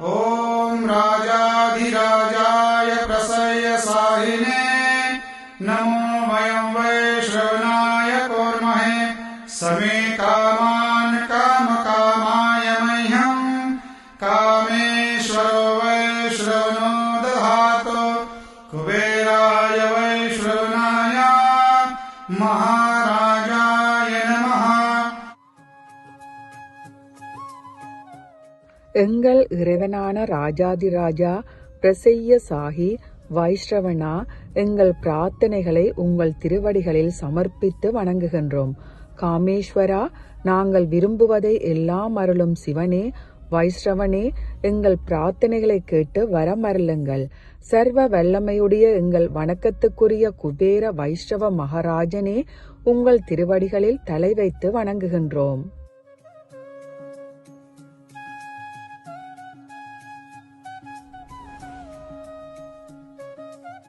ॐ राजाधिराजाय प्रसय साहिने, नमो वयं वैश्रवणाय कुर्महे, समे कामान् कामकामाय मह्यम् कामेश्वरो वैश्रवणो दधातु कुबेराय वैश्रवणाय महाराजाय எங்கள் இறைவனான ராஜாதிராஜா பிரசைய சாகி வைஷ்ரவனா எங்கள் பிரார்த்தனைகளை உங்கள் திருவடிகளில் சமர்ப்பித்து வணங்குகின்றோம். காமேஸ்வரா நாங்கள் விரும்புவதை எல்லாம் அருளும் சிவனே வைஷ்ரவனே எங்கள் பிரார்த்தனைகளை கேட்டு வரமருளுங்கள். சர்வ வல்லமையுடைய எங்கள் வணக்கத்துக்குரிய குபேர வைஷ்ணவ மகாராஜனே உங்கள் திருவடிகளில் தலை வைத்து வணங்குகின்றோம்.